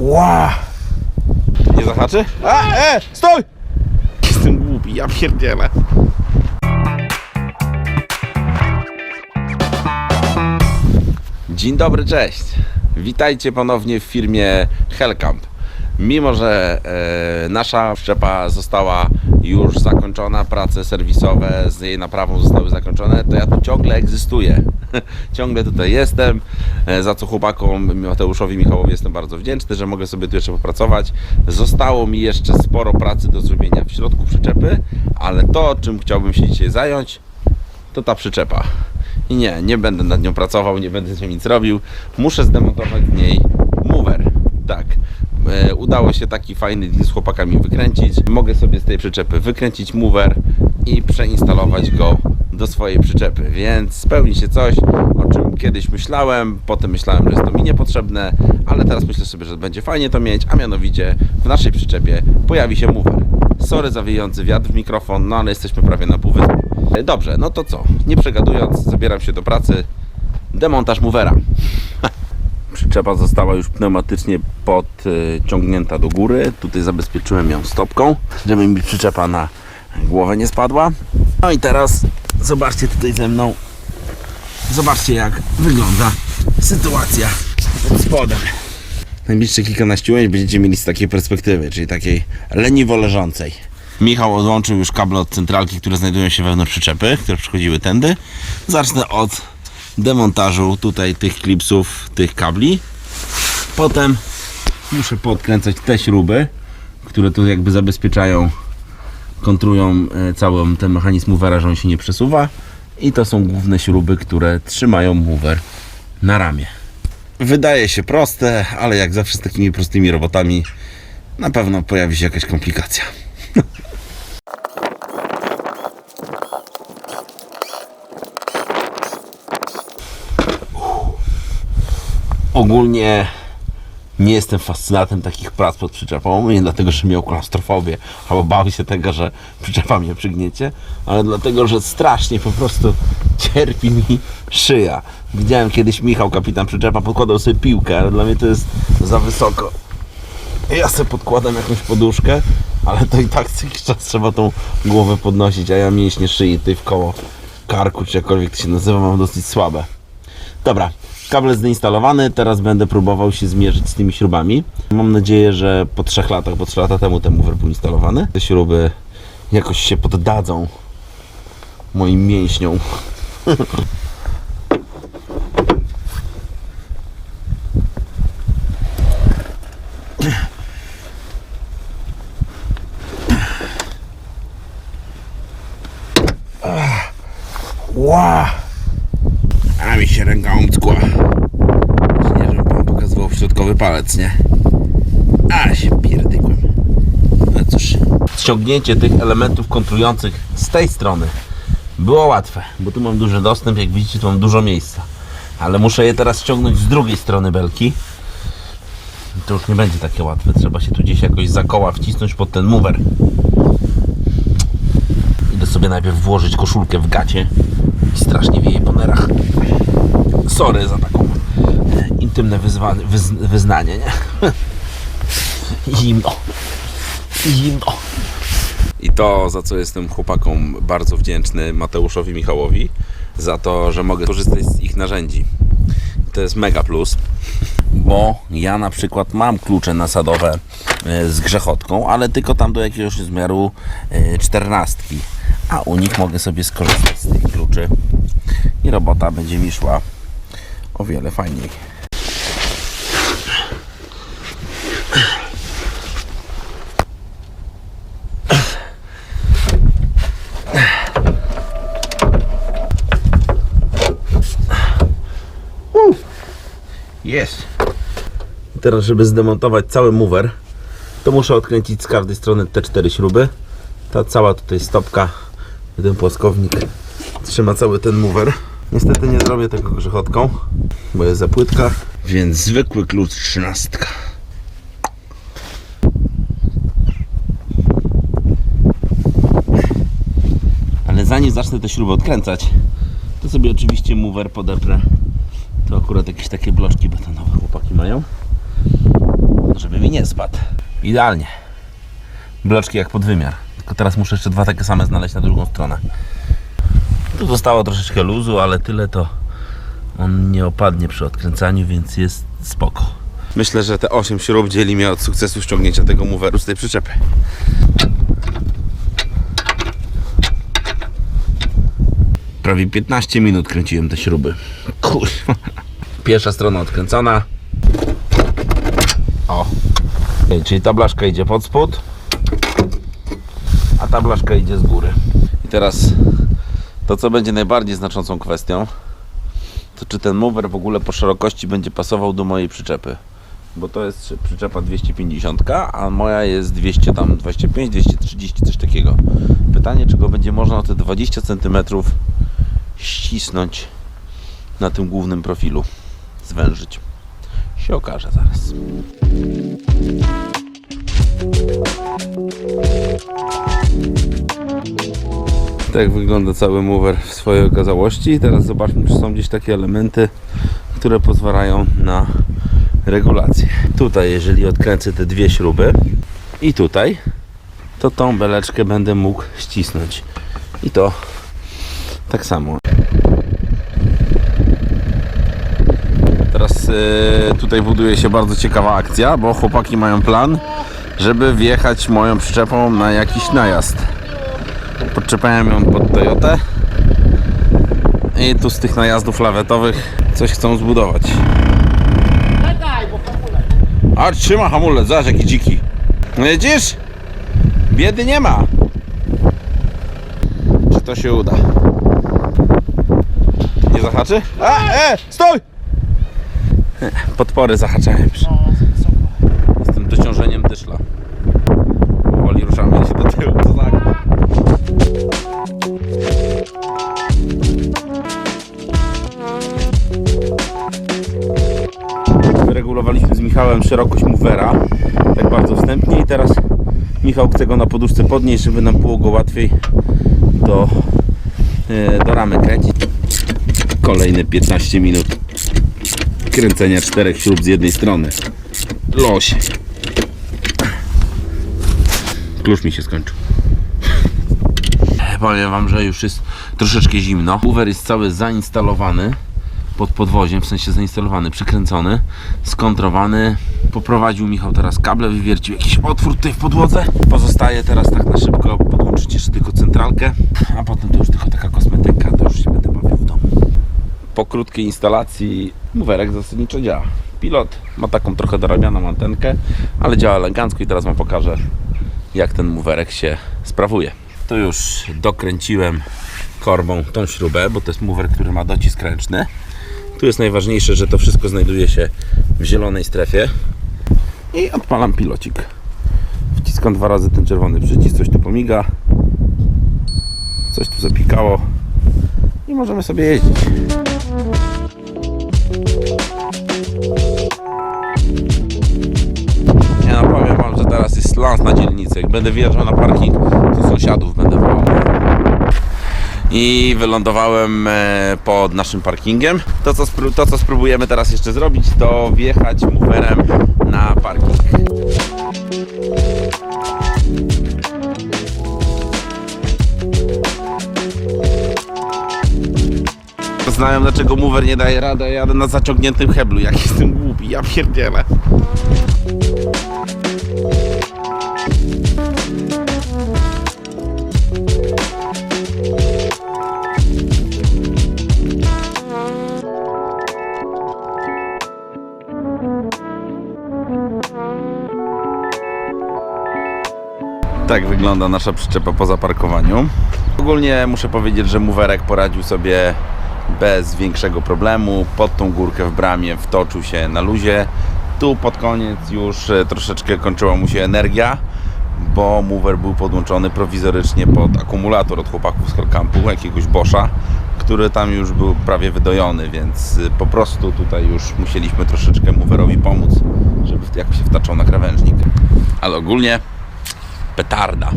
Ła! Nie zahaczy? A, e, stój! Jestem głupi, ja pierdzielę. Dzień dobry, cześć. Witajcie ponownie w firmie Hellcamp. Mimo, że e, nasza wszczepa została już zakończona, prace serwisowe z jej naprawą zostały zakończone, to ja tu ciągle egzystuję. ciągle tutaj jestem, e, za co chłopakom Mateuszowi Michałowi jestem bardzo wdzięczny, że mogę sobie tu jeszcze popracować. Zostało mi jeszcze sporo pracy do zrobienia w środku przyczepy, ale to, czym chciałbym się dzisiaj zająć, to ta przyczepa. I nie, nie będę nad nią pracował, nie będę z nią nic robił. Muszę zdemontować z niej mover. Tak. E, udało się taki fajny deal z chłopakami wykręcić. Mogę sobie z tej przyczepy wykręcić mover i przeinstalować go do swojej przyczepy, więc spełni się coś, o czym kiedyś myślałem, potem myślałem, że jest to mi niepotrzebne, ale teraz myślę sobie, że będzie fajnie to mieć, a mianowicie w naszej przyczepie pojawi się mover. Sorry za wiejący wiatr w mikrofon, no ale jesteśmy prawie na półwyspie. E, Dobrze, no to co? Nie przegadując, zabieram się do pracy. Demontaż movera. Przyczepa została już pneumatycznie podciągnięta do góry. Tutaj zabezpieczyłem ją stopką, żeby mi przyczepa na głowę nie spadła. No i teraz zobaczcie tutaj ze mną. Zobaczcie jak wygląda sytuacja pod spodem. Najbliższe kilkanaście ujęć będziecie mieli z takiej perspektywy, czyli takiej leniwo leżącej. Michał odłączył już kable od centralki, które znajdują się wewnątrz przyczepy, które przychodziły tędy. Zacznę od demontażu tutaj tych klipsów, tych kabli. Potem muszę podkręcać te śruby, które tu jakby zabezpieczają, kontrują e, cały ten mechanizm movera, że on się nie przesuwa. I to są główne śruby, które trzymają mover na ramię. Wydaje się proste, ale jak zawsze z takimi prostymi robotami na pewno pojawi się jakaś komplikacja. Ogólnie nie jestem fascynatem takich prac pod przyczepą, nie dlatego, że miał klaustrofobię albo bał się tego, że przyczepa mnie przygniecie, ale dlatego, że strasznie po prostu cierpi mi szyja. Widziałem kiedyś Michał, kapitan przyczepa, podkładał sobie piłkę, ale dla mnie to jest za wysoko. Ja sobie podkładam jakąś poduszkę, ale to i tak co jakiś czas trzeba tą głowę podnosić, a ja mięśnie szyi tutaj w koło karku, czy jakkolwiek to się nazywa, mam dosyć słabe. Dobra, kabel zainstalowany, teraz będę próbował się zmierzyć z tymi śrubami. Mam nadzieję, że po trzech latach, bo 3 lata temu ten mover był instalowany, te śruby jakoś się poddadzą moim mięśniom. Ła! A mi się ręka omckła. Nie, żebym pan pokazywał środkowy palec, nie? A się pierdykłem. No cóż. Ściągnięcie tych elementów kontrujących z tej strony było łatwe, bo tu mam duży dostęp, jak widzicie tu mam dużo miejsca. Ale muszę je teraz ściągnąć z drugiej strony belki. To już nie będzie takie łatwe, trzeba się tu gdzieś jakoś za koła wcisnąć pod ten mover. Idę sobie najpierw włożyć koszulkę w gacie i strasznie wieje po nerach. Sorry za taką intymne wyzwa- wyz- wyznanie, nie? Zimno. Zimno. I to, za co jestem chłopakom bardzo wdzięczny, Mateuszowi Michałowi, za to, że mogę korzystać z ich narzędzi. To jest mega plus, bo ja na przykład mam klucze nasadowe e, z grzechotką, ale tylko tam do jakiegoś rozmiaru e, czternastki, a u nich mogę sobie skorzystać z tych kluczy i robota będzie mi szła o wiele fajniej. Jest. Teraz, żeby zdemontować cały mover, to muszę odkręcić z każdej strony te cztery śruby. Ta cała tutaj stopka, ten płaskownik trzyma cały ten mover. Niestety nie zrobię tego grzechotką, bo jest za płytka, więc zwykły klucz trzynastka. Ale zanim zacznę te śruby odkręcać, to sobie oczywiście mover podeprę. To akurat jakieś takie bloczki betonowe chłopaki mają. żeby mi nie spadł. Idealnie. Bloczki jak pod wymiar. Tylko teraz muszę jeszcze dwa takie same znaleźć na drugą stronę. Tu zostało troszeczkę luzu, ale tyle to on nie opadnie przy odkręcaniu, więc jest spoko. Myślę, że te 8 śrub dzieli mnie od sukcesu ściągnięcia tego moveru z tej przyczepy. Prawie 15 minut kręciłem te śruby. Kurwa. Pierwsza strona odkręcona. O. Czyli ta blaszka idzie pod spód, a ta blaszka idzie z góry. I teraz to, co będzie najbardziej znaczącą kwestią, to czy ten mower w ogóle po szerokości będzie pasował do mojej przyczepy. Bo to jest przyczepa 250, a moja jest 200 tam 25, 230, coś takiego. Pytanie, czy go będzie można o te 20 cm ścisnąć na tym głównym profilu, zwężyć. Się okaże zaraz. Tak wygląda cały mover w swojej okazałości. Teraz zobaczmy, czy są gdzieś takie elementy, które pozwalają na regulację. Tutaj, jeżeli odkręcę te dwie śruby i tutaj, to tą beleczkę będę mógł ścisnąć. I to tak samo. Teraz e, tutaj buduje się bardzo ciekawa akcja, bo chłopaki mają plan, żeby wjechać moją przyczepą na jakiś najazd. Podczepiałem ją pod Toyotę i tu z tych najazdów lawetowych coś chcą zbudować. A trzyma hamulec, zobacz jaki dziki. No Widzisz? Biedy nie ma. Czy to się uda? Nie zahaczy? A, e, stój! Podpory zahaczają. Z tym dociążeniem dyszla. Powoli ruszamy się do tyłu. To tak. Wyregulowaliśmy z Michałem szerokość movera tak bardzo wstępnie i teraz Michał chce go na poduszce podnieść, żeby nam było go łatwiej do, e, do ramy kręcić. Kolejne 15 minut kręcenia czterech śrub z jednej strony. Losie. Klucz mi się skończył. Powiem Wam, że już jest troszeczkę zimno. Mover jest cały zainstalowany pod podwoziem, w sensie zainstalowany, przykręcony, skontrowany. Poprowadził Michał teraz kable, wywiercił jakiś otwór tutaj w podłodze. Pozostaje teraz tak na szybko podłączyć jeszcze tylko centralkę, a potem to już tylko taka kosmetyka, to już się będę bawił w domu. Po krótkiej instalacji mowerek zasadniczo działa. Pilot ma taką trochę dorabianą antenkę, ale działa elegancko i teraz Wam pokażę jak ten mowerek się sprawuje. To już dokręciłem korbą tą śrubę, bo to jest mower, który ma docisk ręczny. Tu jest najważniejsze, że to wszystko znajduje się w zielonej strefie. I odpalam pilocik. Wciskam dwa razy ten czerwony przycisk, coś tu pomiga. Coś tu zapikało. I możemy sobie jeździć. Lans na dzielnicy. Jak będę wjeżdżał na parking, to sąsiadów będę wołał. I wylądowałem e, pod naszym parkingiem. To co, to, co spróbujemy teraz jeszcze zrobić, to wjechać moverem na parking. Znają dlaczego mover nie daje rady, jadę na zaciągniętym heblu. Jak jestem głupi, ja pierdzielę. Tak wygląda nasza przyczepa po zaparkowaniu. Ogólnie muszę powiedzieć, że mowerek poradził sobie bez większego problemu. Pod tą górkę w bramie wtoczył się na luzie. Tu pod koniec już e, troszeczkę kończyła mu się energia, bo mover był podłączony prowizorycznie pod akumulator od chłopaków z Hellcampu, jakiegoś Boscha, który tam już był prawie wydojony, więc e, po prostu tutaj już musieliśmy troszeczkę moverowi pomóc, żeby jak się wtaczał na krawężnik. Ale ogólnie petarda.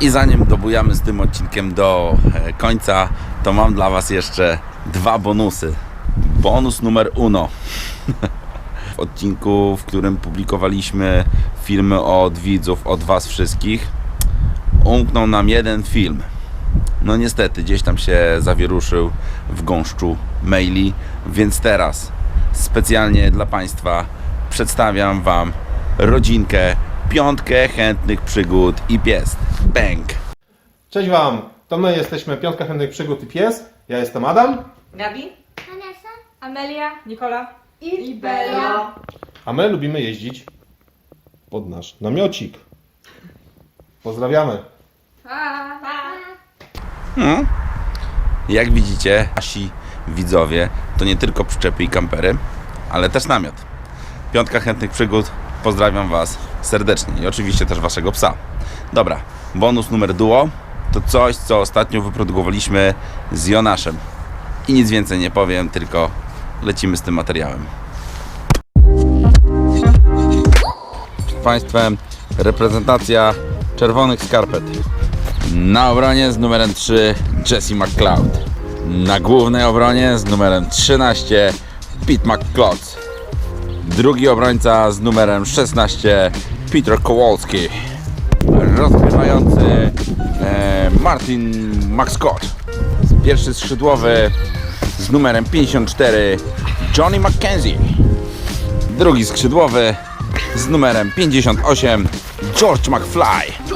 I zanim dobujamy z tym odcinkiem do e, końca, to mam dla Was jeszcze dwa bonusy. Bonus numer uno. W odcinku, w którym publikowaliśmy filmy od widzów, od Was wszystkich, umknął nam jeden film. No niestety, gdzieś tam się zawieruszył w gąszczu maili, więc teraz specjalnie dla Państwa przedstawiam Wam rodzinkę, piątkę chętnych przygód i pies. Bang! Cześć Wam, to my jesteśmy Piątka Chętnych Przygód i Pies. Ja jestem Adam, Gabi, Vanessa Amelia, Nikola i, Bella. a my lubimy jeździć pod nasz namiocik. Pozdrawiamy. Pa. Hmm. Jak widzicie, nasi widzowie to nie tylko przyczepy i kampery, ale też namiot. Piątka chętnych przygód, pozdrawiam Was serdecznie i oczywiście też Waszego psa. Dobra, bonus numer duo to coś, co ostatnio wyprodukowaliśmy z Jonaszem. I nic więcej nie powiem, tylko lecimy z tym materiałem. Przed Państwem reprezentacja czerwonych skarpet. Na obronie z numerem 3 Jesse McCloud. Na głównej obronie z numerem 13 Pete McCloud. Drugi obrońca z numerem 16 Peter Kowalski. Rozgrywający e, Martin McScott. Pierwszy skrzydłowy z numerem 54 Johnny McKenzie. Drugi skrzydłowy z numerem 58 George McFly.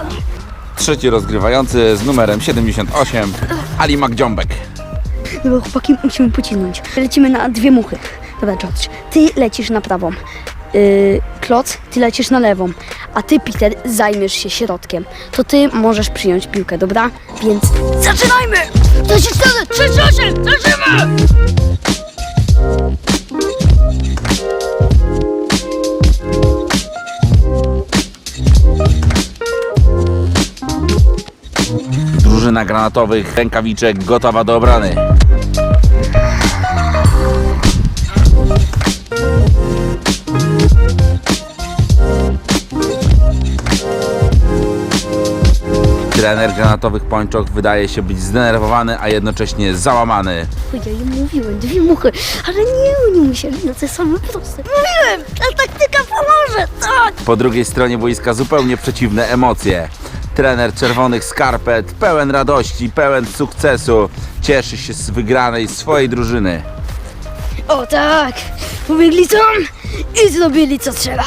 Trzeci rozgrywający z numerem 78 Ali McDziąbek. Dobra, chłopaki, musimy pocisnąć. Lecimy na dwie muchy. Dobra, George, ty lecisz na prawą. Yy, Kloc, ty lecisz na lewą. A ty, Peter, zajmiesz się środkiem. To ty możesz przyjąć piłkę, dobra? Więc zaczynajmy! To się stanie! 38! Zaczynamy! Drużyna granatowych rękawiczek gotowa do obrony. Trener granatowych pończok wydaje się być zdenerwowany, a jednocześnie załamany. Oj, ja im mówiłem, dwie muchy, ale nie, oni musieli na te same proste. Mówiłem, ta taktyka pomoże, tak! Po drugiej stronie boiska zupełnie przeciwne emocje. Trener czerwonych skarpet, pełen radości, pełen sukcesu, cieszy się z wygranej swojej drużyny. O tak, pobiegli tam i zrobili co trzeba.